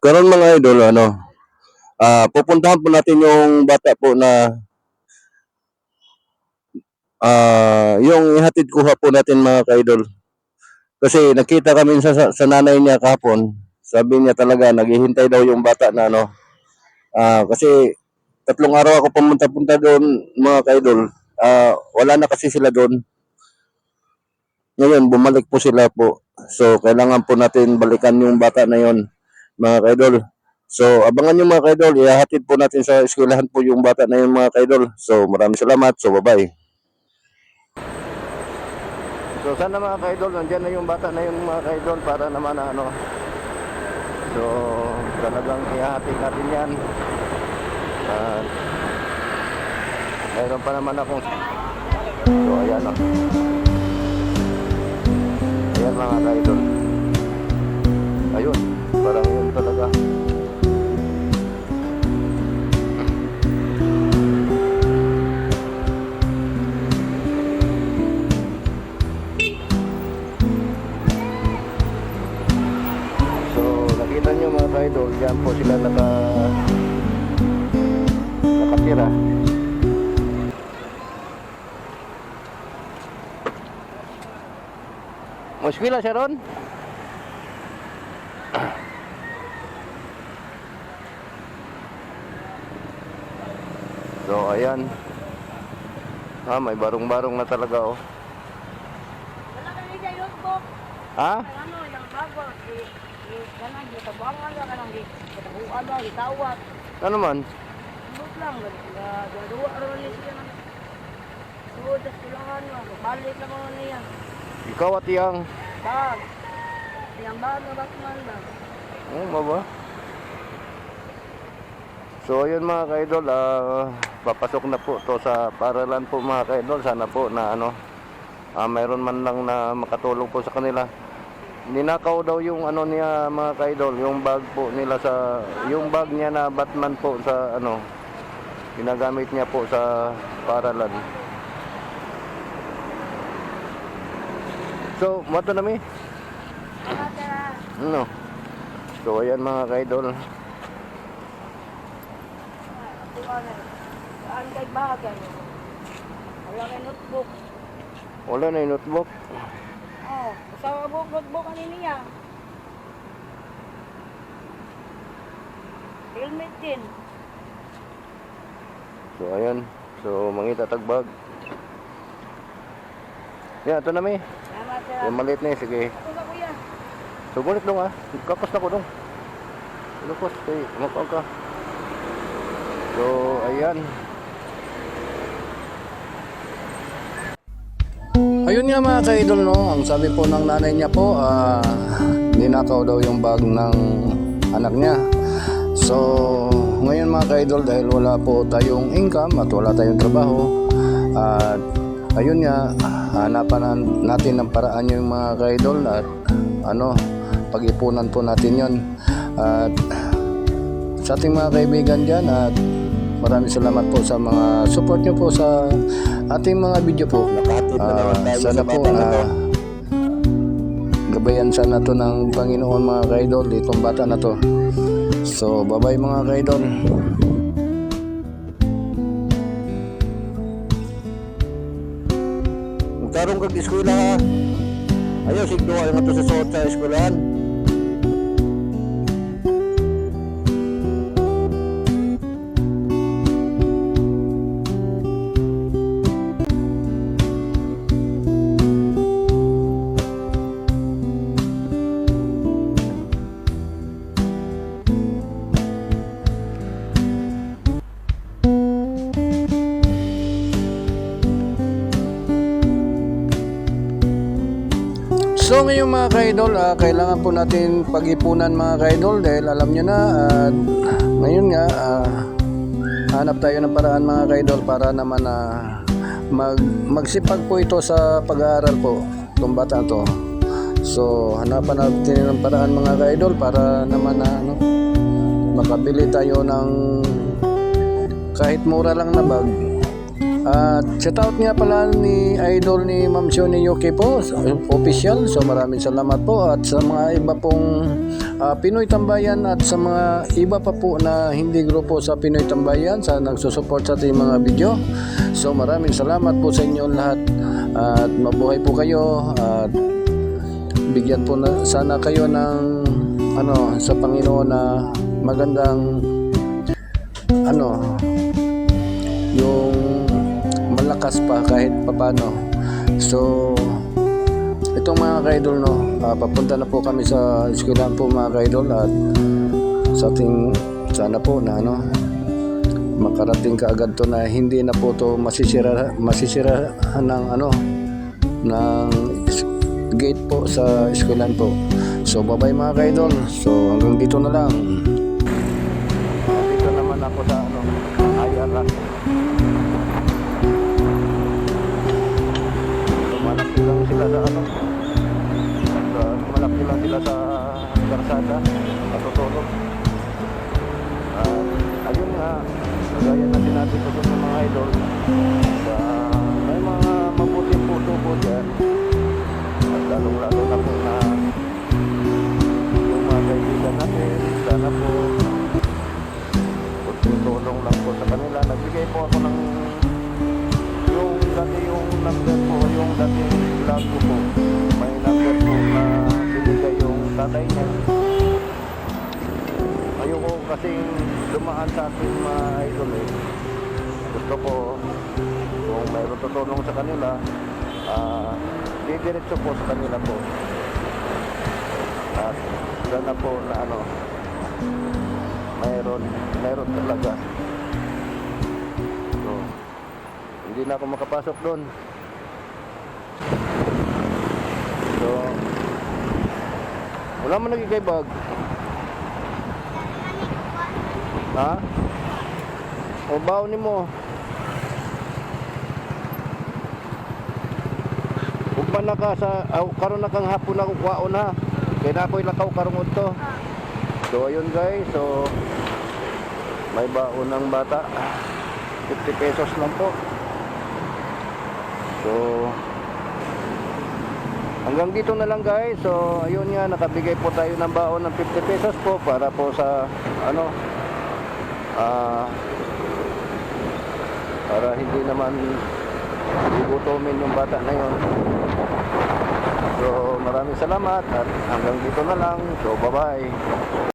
Karon mga idol, ano, ah pupuntahan po natin yung bata po na ah yung ihatid kuha po natin mga ka-idol. Kasi nakita kami sa, sa, nanay niya kahapon. Sabi niya talaga, naghihintay daw yung bata na ano. Ah, kasi tatlong araw ako pumunta-punta doon mga ka-idol. Ah, wala na kasi sila doon. Ngayon, bumalik po sila po. So, kailangan po natin balikan yung bata na yon mga ka-idol. So, abangan nyo mga ka-idol. Ihahatid po natin sa eskwelahan po yung bata na yun mga ka-idol. So, maraming salamat. So, bye-bye. So, sana mga ka-idol, nandyan na yung bata na yun mga ka-idol para naman na ano. So, talagang ihahatid natin yan. At, mayroon pa naman akong... So, ayan o. Ayan mga ka-idol. Nakita nyo mga ka-idol, yan po sila naka nakatira. Muskwila siya ron? So, ayan. Ah, may barong-barong na talaga, oh. Wala ka nila yung book. Ha? Ano, yung bago. Di, di, kanang di, tabuangan ka, kanang di, katabuan ka, di tawat. Ano man? Ikaw at iyang. Bag. Yang bag na bakman bag. Oh, baba. So, ayun mga ka-idol, ah, papasok na po to sa paralan po mga ka-idol. Sana po na ano, ah, mayroon man lang na makatulong po sa kanila. Ninakaw daw yung ano niya mga ka-idol, yung bag po nila sa, yung bag niya na Batman po sa ano, ginagamit niya po sa paralan. So, mato na mi? Ano? So, ayan mga ka-idol. Na. Saan kay bagay? Wala kay notebook. Wala na notebook. Oh, sa book, notebook ani niya. Helmet din. So, ayan. So, mangita tagbag. Yan, ito na may. Salamat tara. Yung maliit na yun. Sige. Ako sa kuya. So, bulit dong ah. Kakos na ko dong. Lukos. Kay, umapaw ka. So, ayan. Ayun nga mga ka-idol no, ang sabi po ng nanay niya po, ah, ninakaw daw yung bag ng anak niya. So, ngayon mga ka-idol dahil wala po tayong income at wala tayong trabaho, at ayun nga, hanapan na- natin ng paraan yung mga ka-idol at ano, pag-ipunan po natin yon At sa ating mga kaibigan dyan at maraming salamat po sa mga support nyo po sa ating mga video po. Ah, sana po ah, gabayan sana to ng Panginoon mga kaidol itong bata na to. So, bye-bye mga kaidol. Magkaroon kag eskwela ha. Ayaw, sigdo kayo nga to sa suot sa eskwelahan. So ngayon mga ka-idol, ah, kailangan po natin pag-ipunan mga ka-idol dahil alam nyo na at ngayon nga ah, hanap tayo ng paraan mga ka-idol para naman na mag, magsipag po ito sa pag-aaral po itong bata to. So hanapan natin ng paraan mga ka-idol para naman na ano, makabili tayo ng kahit mura lang na bag At shout out nga pala ni idol ni Ma'am Shoni Yuki po, official. So maraming salamat po at sa mga iba pong ah, Pinoy Tambayan at sa mga iba pa po na hindi grupo sa Pinoy Tambayan sa nagsusupport sa ating mga video. So maraming salamat po sa inyo lahat at mabuhay po kayo at bigyan po na, sana kayo ng ano sa Panginoon na magandang ano yung malakas pa kahit papano. So, itong mga kaidol, no, ah, papunta na po kami sa eskwelahan po mga kaidol at sa ating sana po na ano, makarating ka agad to na hindi na po to masisira, masisira ng ano, ng gate po sa eskwelahan po. So, bye-bye mga kaidol. So, hanggang dito na lang. Sana po tulong lang po sa kanila. Nagbigay po ako ng yung dati yung number po, yung dati vlog ko po. May number po na binigay yung tatay niya. Ayoko kasi dumaan sa ating mga idol eh. Gusto ko kung mayroon tutulong sa kanila, ah, didiretso po sa kanila po. At sana po na ano, mayroon, mayroon talaga. So, hindi na ako makapasok doon. So, wala man nagigay bag. Ha? O baon ni mo. Ug pa na ka sa aw karon na kang hapon na kwaon ha. Kaya na ako'y lakaw karong udto. So ayun guys, so may baon ng bata. 50 pesos lang po. So hanggang dito na lang guys. So ayun nga nakabigay po tayo ng baon ng 50 pesos po para po sa ano ah para hindi naman igutomin yung bata na yon. So maraming salamat at hanggang dito na lang. So bye bye.